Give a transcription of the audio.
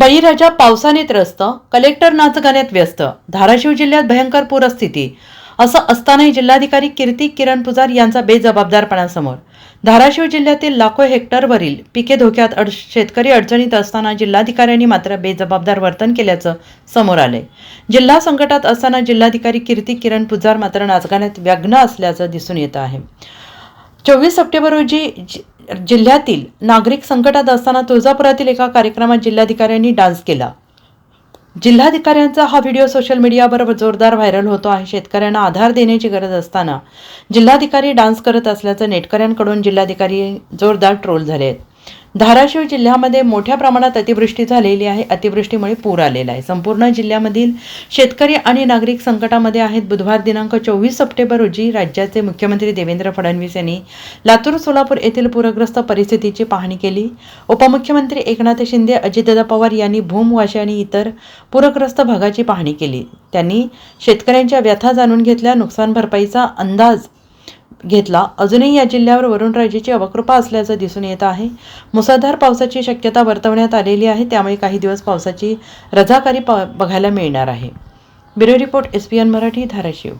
बळीराजा पावसाने त्रस्त कलेक्टर नाचगाण्यात व्यस्त धाराशिव जिल्ह्यात भयंकर पूरस्थिती असं असतानाही जिल्हाधिकारी कीर्ती किरण पुजार यांचा बेजबाबदारपणासमोर. धाराशिव जिल्ह्यातील लाखो हेक्टरवरील पिके धोक्यात अड शेतकरी अडचणीत असताना जिल्हाधिकाऱ्यांनी मात्र बेजबाबदार वर्तन केल्याचं समोर आलंय. जिल्हा संकटात असताना जिल्हाधिकारी कीर्ती किरण पुजार मात्र नाचगाण्यात व्यग्न असल्याचं दिसून येत आहे. चोवीस सप्टेंबर रोजी जिल्ह्यातील नागरिक संकटात असताना तुळजापुरातील एका कार्यक्रमात जिल्हाधिकाऱ्यांनी डान्स केला. जिल्हाधिकाऱ्यांचा हा व्हिडिओ सोशल मीडियावर जोरदार व्हायरल होतो आहे. शेतकऱ्यांना आधार देण्याची गरज असताना जिल्हाधिकारी डान्स करत असल्याचं नेटकऱ्यांकडून जिल्हाधिकारी जोरदार ट्रोल झाले आहेत. धाराशिव जिल्ह्यामध्ये मोठ्या प्रमाणात अतिवृष्टी झालेली आहे. अतिवृष्टीमुळे पूर आलेला आहे. संपूर्ण जिल्ह्यामधील शेतकरी आणि नागरिक संकटामध्ये आहेत. बुधवार दिनांक चोवीस सप्टेंबर रोजी राज्याचे मुख्यमंत्री देवेंद्र फडणवीस यांनी लातूर सोलापूर येथील पूरग्रस्त परिस्थितीची पाहणी केली. उपमुख्यमंत्री एकनाथ शिंदे अजितदादा पवार यांनी भूमवाशी आणि इतर पूरग्रस्त भागाची पाहणी केली. त्यांनी शेतकऱ्यांच्या व्यथा जाणून घेतल्या. नुकसान भरपाईचा अंदाज घेतला. अजूनही या जिल्ह्यावर वरुणराजेची अवकृपा असल्याचं दिसून येत आहे. मुसळधार पावसाची शक्यता वर्तवण्यात आलेली आहे. त्यामुळे काही दिवस पावसाची रजाकारी प बघायला मिळणार आहे. Bureau report S P N Marathi Dharashiv.